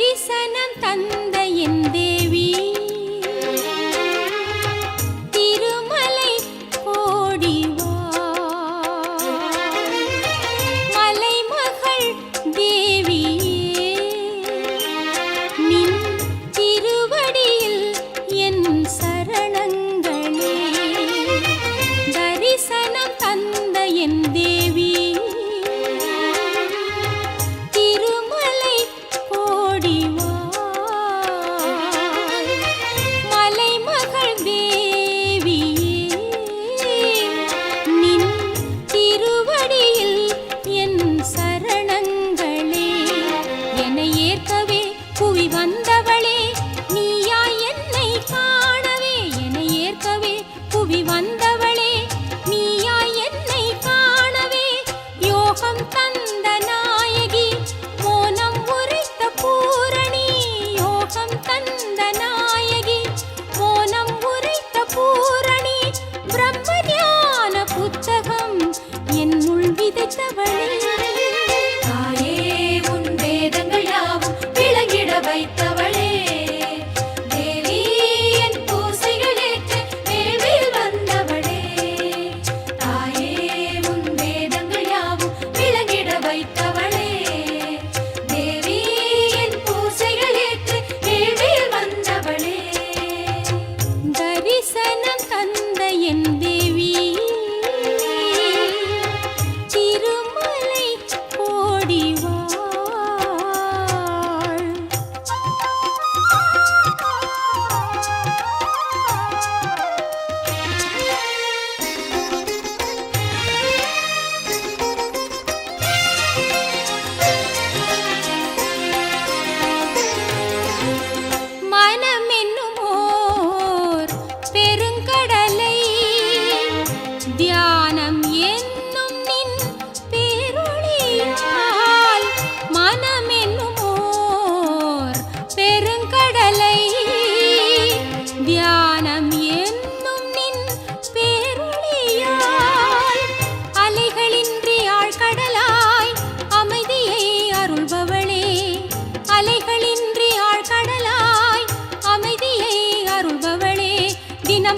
தரிசனம் தந்த என் தேவி. திருமலை கோடிவா மலைமகள் தேவியே நின் திருவடியில் என் சரணங்களே. தரிசனம் தந்த என் தேவி வந்தவளே நீயா என்னை காணவே என ஏற்கவே புவி வந்தவளே நீயா என்னை காணவே யோகம் தந்த நாயகி மோனம் உரைத்த பூரணி யோகம் தந்த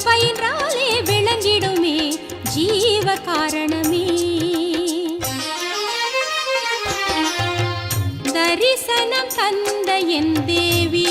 பயின்றாலே விளங்கிடுமே ஜீவ காரணமே. தரிசனம் தந்த என் தேவி